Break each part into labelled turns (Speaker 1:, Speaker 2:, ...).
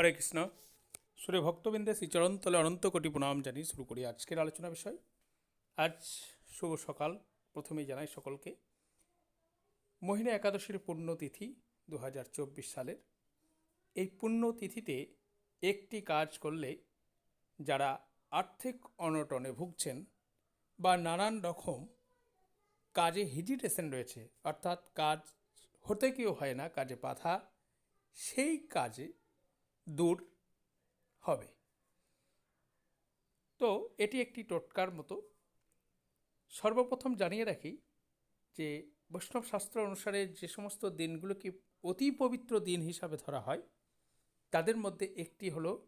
Speaker 1: হরে কৃষ্ণ। সুরে ভক্তবৃন্দে শ্রীচরণতলে অনন্ত কোটি প্রণাম জানিয়ে শুরু করি আজকের আলোচনা বিষয়। আজ শুভ সকাল, প্রথমেই জানাই সকলকে। মোহিনী একাদশীর পুণ্যতিথি দু হাজার চব্বিশ সালের। এই পুণ্যতিথিতে একটি কাজ করলে যারা আর্থিক অনটনে ভুগছেন বা নানান রকম কাজে হিজিটেশন রয়েছে, অর্থাৎ কাজ হতে কেউ হয় না, কাজে বাধা, সেই কাজে দূর হবে। তো এটি একটি টোটকার মতো। সর্বপ্রথম জানিয়ে রাখি যে বৈষ্ণব শাস্ত্র অনুসারে যে সমস্ত দিনগুলোকে অতি পবিত্র দিন হিসাবে ধরা হয়, তাদের মধ্যে একটি হলো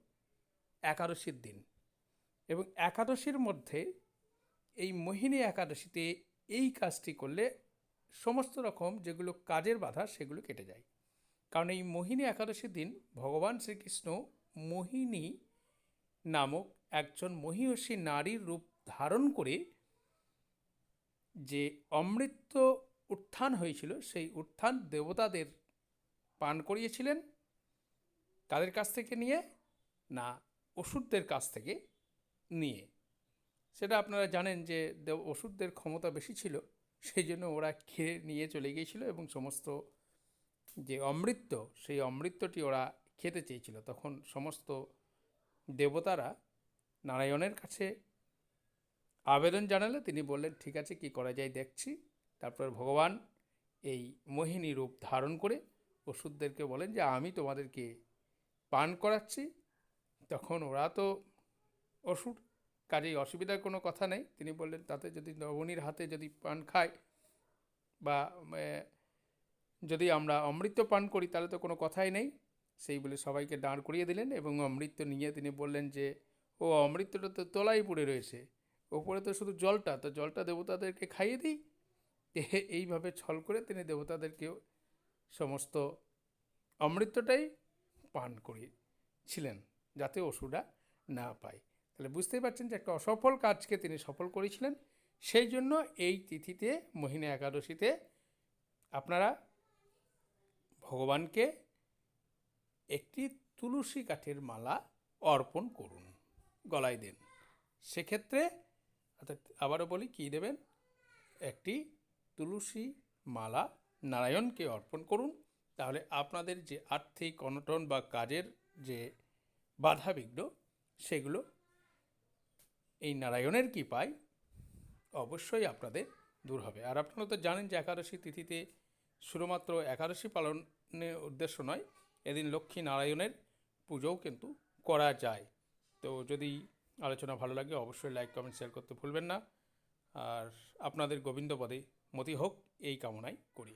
Speaker 1: একাদশীর দিন। এবং একাদশীর মধ্যে এই মোহিনী একাদশীতে এই কাজটি করলে সমস্ত রকম যেগুলো কাজের বাধা সেগুলো কেটে যায়। কারণ এই মোহিনী একাদশীর দিন ভগবান শ্রীকৃষ্ণ মোহিনী নামক একজন মহিষী নারীর রূপ ধারণ করে যে অমৃত উত্থান হয়েছিল, সেই উত্থান দেবতাদের পান করিয়েছিলেন। তাদের কাছ থেকে নিয়ে না ওষুধদের কাছ থেকে নিয়ে। সেটা আপনারা জানেন যে ওষুধদের ক্ষমতা বেশি ছিল, সেই জন্য ওরা খেয়ে নিয়ে চলে গিয়েছিল এবং সমস্ত যে অমৃত সেই অমৃতটি ওরা খেতে চেয়েছিল। তখন সমস্ত দেবতারা নারায়ণের কাছে আবেদন জানালে, তিনি বললেন, ঠিক আছে, কি করা যায় দেখছি। তারপর ভগবান এই মোহিনী রূপ ধারণ করে ওষুধদেরকে বলেন যে, আমি তোমাদেরকে পান করাচ্ছি। তখন ওরা তো ওষুধ কাজেই অসুবিধার কোনো কথা নেই। তিনি বললেন, তাতে যদি নবনীর হাতে যদি পান খায় বা যদি আমরা অমৃত পান করি, তাহলে তো কোনো কথাই নেই। সেই বলে সবাইকে দাঁড় করিয়ে দিলেন এবং অমৃত নিয়ে তিনি বললেন যে, ও অমৃতটা তো তলাই পড়ে রয়েছে। ওপরে তো শুধু জলটা, তো জলটা দেবতাদেরকে খাইয়ে দিই। এইভাবে ছল করে তিনি দেবতাদেরকেও সমস্ত অমৃতটাই পান করিয়েছিলেন, যাতে ওষুধটা না পায়। তাহলে বুঝতেই পারছেন যে একটা অসফল কাজকে তিনি সফল করেছিলেন। সেই জন্য এই তিথিতে, মোহিনী একাদশীতে আপনারা ভগবানকে একটি তুলসী কাঠের মালা অর্পণ করুন, গলায় দেন। সেক্ষেত্রে, অর্থাৎ আবারও বলি, কী দেবেন? একটি তুলসী মালা নারায়ণকে অর্পণ করুন। তাহলে আপনাদের যে আর্থিক অনটন বা কাজের যে বাধাবিঘ্ন, সেগুলো এই নারায়ণের কৃপায় অবশ্যই আপনাদের দূর হবে। আর আপনারা তো জানেন যে একাদশী তিথিতে শুধুমাত্র একাদশী পালনের উদ্দেশ্য নয়, এদিন লক্ষ্মী নারায়ণের পুজোও কিন্তু করা যায়। তো যদি আলোচনা ভালো লাগে, অবশ্যই লাইক, কমেন্ট, শেয়ার করতে ভুলবেন না। আর আপনাদের গোবিন্দপদে মতি হোক, এই কামনাই করি।